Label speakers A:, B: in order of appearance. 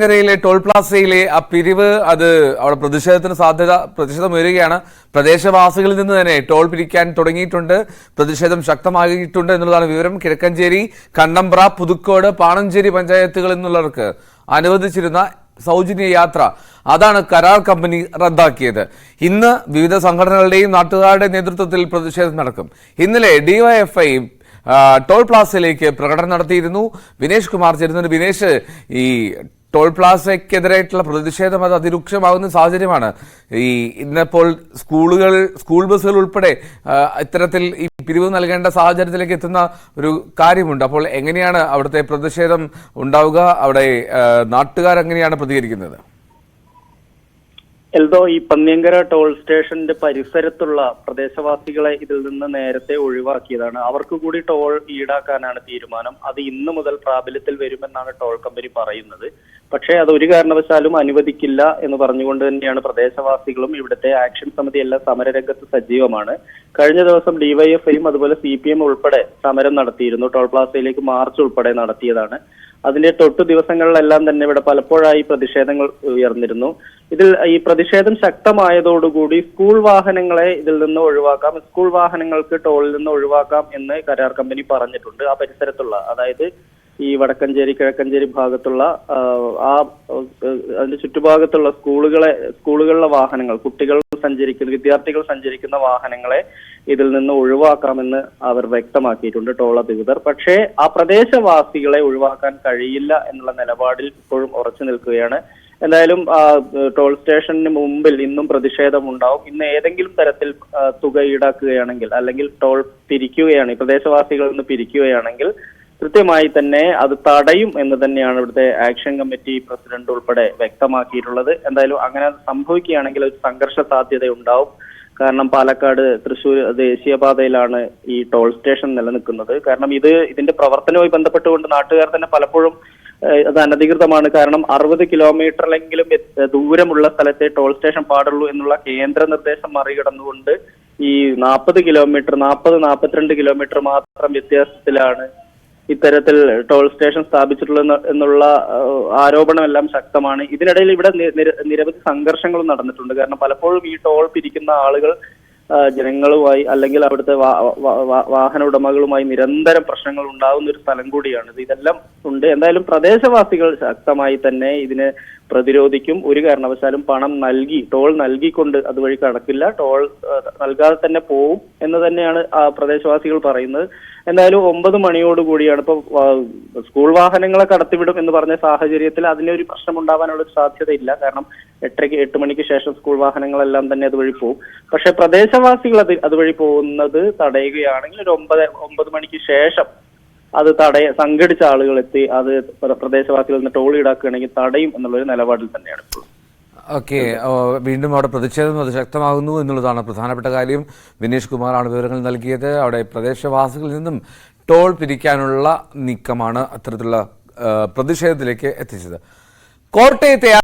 A: ങ്കരയിലെ toll പ്ലാസയിലെ ആ പിരിവ് അത് അവിടെ പ്രതിഷേധത്തിന് സാധ്യത പ്രതിഷേധം ഉയരുകയാണ്. പ്രദേശവാസികളിൽ നിന്ന് തന്നെ ടോൾ പിരിക്കാൻ തുടങ്ങിയിട്ടുണ്ട്. പ്രതിഷേധം ശക്തമാകിയിട്ടുണ്ട് എന്നുള്ളതാണ് വിവരം. കിഴക്കഞ്ചേരി കണ്ണമ്പ്ര പുതുക്കോട് പാണഞ്ചേരി പഞ്ചായത്തുകളിൽ നിന്നുള്ളവർക്ക് അനുവദിച്ചിരുന്ന സൗജന്യ യാത്ര. അതാണ് കരാർ കമ്പനി റദ്ദാക്കിയത്. ഇന്ന് വിവിധ സംഘടനകളുടെയും നാട്ടുകാരുടെ നേതൃത്വത്തിൽ പ്രതിഷേധം നടക്കും. ഇന്നലെ ഡിവൈഎഫ്ഐ ടോൾ പ്ലാസയിലേക്ക് പ്രകടനം നടത്തിയിരുന്നു. വിനേഷ് കുമാർ ചേരുന്നുണ്ട്. വിനേഷ് ഈ ടോൾ പ്ലാസയ്ക്കെതിരായിട്ടുള്ള പ്രതിഷേധം അത് അതിരൂക്ഷമാകുന്ന സാഹചര്യമാണ്. ഈ ഇന്നിപ്പോൾ സ്കൂളുകൾ സ്കൂൾ ബസ്സുകൾ ഉൾപ്പെടെ ഇത്തരത്തിൽ ഈ പിരിവ് നൽകേണ്ട സാഹചര്യത്തിലേക്ക് എത്തുന്ന ഒരു കാര്യമുണ്ട്. അപ്പോൾ എങ്ങനെയാണ് അവിടുത്തെ പ്രതിഷേധം ഉണ്ടാവുക? അവിടെ നാട്ടുകാർ എങ്ങനെയാണ് പ്രതികരിക്കുന്നത്?
B: എൽദോ ഈ പന്നിയങ്കര ടോൾ സ്റ്റേഷന്റെ പരിസരത്തുള്ള പ്രദേശവാസികളെ ഇതിൽ നിന്ന് നേരത്തെ ഒഴിവാക്കിയതാണ്. അവർക്ക് കൂടി ടോൾ ഈടാക്കാനാണ് തീരുമാനം. അത് ഇന്നു മുതൽ പ്രാബല്യത്തിൽ വരുമെന്നാണ് ടോൾ കമ്പനി പറയുന്നത്. പക്ഷേ അത് ഒരു കാരണവശാലും അനുവദിക്കില്ല എന്ന് പറഞ്ഞുകൊണ്ട് തന്നെയാണ് പ്രദേശവാസികളും ഇവിടുത്തെ ആക്ഷൻ സമിതി എല്ലാം സമരരംഗത്ത് സജീവമാണ്. കഴിഞ്ഞ ദിവസം ഡിവൈഎഫ്ഐയും അതുപോലെ സി പി എം ഉൾപ്പെടെ സമരം നടത്തിയിരുന്നു. ടോൾ പ്ലാസയിലേക്ക് മാർച്ച് ഉൾപ്പെടെ നടത്തിയതാണ്. അതിന്റെ തൊട്ടു ദിവസങ്ങളിലെല്ലാം തന്നെ ഇവിടെ പലപ്പോഴായി പ്രതിഷേധങ്ങൾ ഉയർന്നിരുന്നു. ഇതിൽ ഈ പ്രതിഷേധം ശക്തമായതോടുകൂടി സ്കൂൾ വാഹനങ്ങളെ ഇതിൽ നിന്ന് ഒഴിവാക്കാം സ്കൂൾ വാഹനങ്ങൾക്ക് ടോളിൽ നിന്ന് ഒഴിവാക്കാം എന്ന് കരാർ കമ്പനി പറഞ്ഞിട്ടുണ്ട് ആ പരിസരത്തുള്ള. അതായത് ഈ വടക്കഞ്ചേരി കിഴക്കഞ്ചേരി ഭാഗത്തുള്ള ആ, അതിന്റെ ചുറ്റുഭാഗത്തുള്ള സ്കൂളുകളെ സ്കൂളുകളിലെ വാഹനങ്ങൾ കുട്ടികൾ സഞ്ചരിക്കുന്ന വിദ്യാർത്ഥികൾ സഞ്ചരിക്കുന്ന വാഹനങ്ങളെ ഇതിൽ നിന്ന് ഒഴിവാക്കാമെന്ന് അവർ വ്യക്തമാക്കിയിട്ടുണ്ട് ടോൾ അധികൃതർ. പക്ഷേ ആ പ്രദേശവാസികളെ ഒഴിവാക്കാൻ കഴിയില്ല എന്നുള്ള നിലപാടിൽ ഇപ്പോഴും ഉറച്ചു നിൽക്കുകയാണ്. എന്തായാലും ടോൾ സ്റ്റേഷന് മുമ്പിൽ ഇന്നും പ്രതിഷേധം ഉണ്ടാവും ഇന്ന് ഏതെങ്കിലും തരത്തിൽ തുക ഈടാക്കുകയാണെങ്കിൽ അല്ലെങ്കിൽ ടോൾ പിരിക്കുകയാണ് പ്രദേശവാസികളിൽ നിന്ന് പിരിക്കുകയാണെങ്കിൽ കൃത്യമായി തന്നെ അത് തടയും എന്ന് തന്നെയാണ് ഇവിടുത്തെ ആക്ഷൻ കമ്മിറ്റി പ്രസിഡന്റ് ഉൾപ്പെടെ വ്യക്തമാക്കിയിട്ടുള്ളത്. എന്തായാലും അങ്ങനെ സംഭവിക്കുകയാണെങ്കിൽ ഒരു സംഘർഷ സാധ്യത ഉണ്ടാവും കാരണം പാലക്കാട് തൃശ്ശൂർ ദേശീയപാതയിലാണ് ഈ ടോൾ സ്റ്റേഷൻ നിലനിൽക്കുന്നത്. കാരണം ഇത് ഇതിന്റെ പ്രവർത്തനവുമായി ബന്ധപ്പെട്ടുകൊണ്ട് നാട്ടുകാർ തന്നെ പലപ്പോഴും അത് അനധികൃതമാണ്. കാരണം അറുപത് കിലോമീറ്ററിലെങ്കിലും ദൂരമുള്ള സ്ഥലത്തെ ടോൾ സ്റ്റേഷൻ പാടുള്ളൂ എന്നുള്ള കേന്ദ്ര നിർദ്ദേശം മറികടന്നുകൊണ്ട് ഈ നാൽപ്പത് കിലോമീറ്റർ നാൽപ്പത് നാൽപ്പത്തിരണ്ട് കിലോമീറ്റർ മാത്രം വ്യത്യാസത്തിലാണ് ഇത്തരത്തിൽ ടോൾ സ്റ്റേഷൻ സ്ഥാപിച്ചിട്ടുള്ള എന്നുള്ള ആരോപണമെല്ലാം ശക്തമാണ്. ഇതിനിടയിൽ ഇവിടെ നിരവധി സംഘർഷങ്ങളും നടന്നിട്ടുണ്ട്. കാരണം പലപ്പോഴും ഈ ടോൾ പിരിക്കുന്ന ആളുകൾ ജനങ്ങളുമായി അല്ലെങ്കിൽ അവിടുത്തെ വാഹന ഉടമകളുമായി നിരന്തരം പ്രശ്നങ്ങൾ ഉണ്ടാകുന്ന ഒരു സ്ഥലം കൂടിയാണ് ഇത് ഇതെല്ലാം ഉണ്ട്. എന്തായാലും പ്രദേശവാസികൾ ശക്തമായി തന്നെ ഇതിനെ പ്രതിരോധിക്കും. ഒരു കാരണവശാലും പണം നൽകി ടോൾ നൽകിക്കൊണ്ട് അതുവഴി കടക്കില്ല. ടോൾ നൽകാതെ തന്നെ പോവും എന്ന് തന്നെയാണ് പ്രദേശവാസികൾ പറയുന്നത്. എന്തായാലും ഒമ്പത് മണിയോട് കൂടിയാണ് ഇപ്പൊ സ്കൂൾ വാഹനങ്ങളെ കടത്തിവിടും എന്ന് പറഞ്ഞ സാഹചര്യത്തിൽ ഒരു പ്രശ്നം ഉണ്ടാവാനുള്ള ഒരു സാധ്യതയില്ല. കാരണം എട്ടരയ്ക്ക് എട്ട് മണിക്ക് ശേഷം സ്കൂൾ വാഹനങ്ങളെല്ലാം തന്നെ അതുവഴി പോകും പക്ഷെ പ്രദേശവാസികൾ അത് അതുവഴി പോകുന്നത് തടയുകയാണെങ്കിൽ ഒരു ഒമ്പത് ഒമ്പത് മണിക്ക് ശേഷം അത് തടയ സംഘടിച്ച ആളുകൾ എത്തി അത് പ്ര- പ്രദേശവാസികളിൽ നിന്ന് ടോൾ ഈടാക്കുകയാണെങ്കിൽ തടയും എന്നുള്ളൊരു നിലപാടിൽ തന്നെയാണ്
A: ഓക്കെ വീണ്ടും അവിടെ പ്രതിഷേധം അത് ശക്തമാകുന്നു എന്നുള്ളതാണ് പ്രധാനപ്പെട്ട കാര്യം. വിനീഷ് കുമാറാണ് വിവരങ്ങൾ നൽകിയത്. അവിടെ പ്രദേശവാസികളിൽ നിന്നും ടോൾ പിരിക്കാനുള്ള നീക്കമാണ് അത്തരത്തിലുള്ള പ്രതിഷേധത്തിലേക്ക് എത്തിച്ചത്. കോട്ടയത്തെ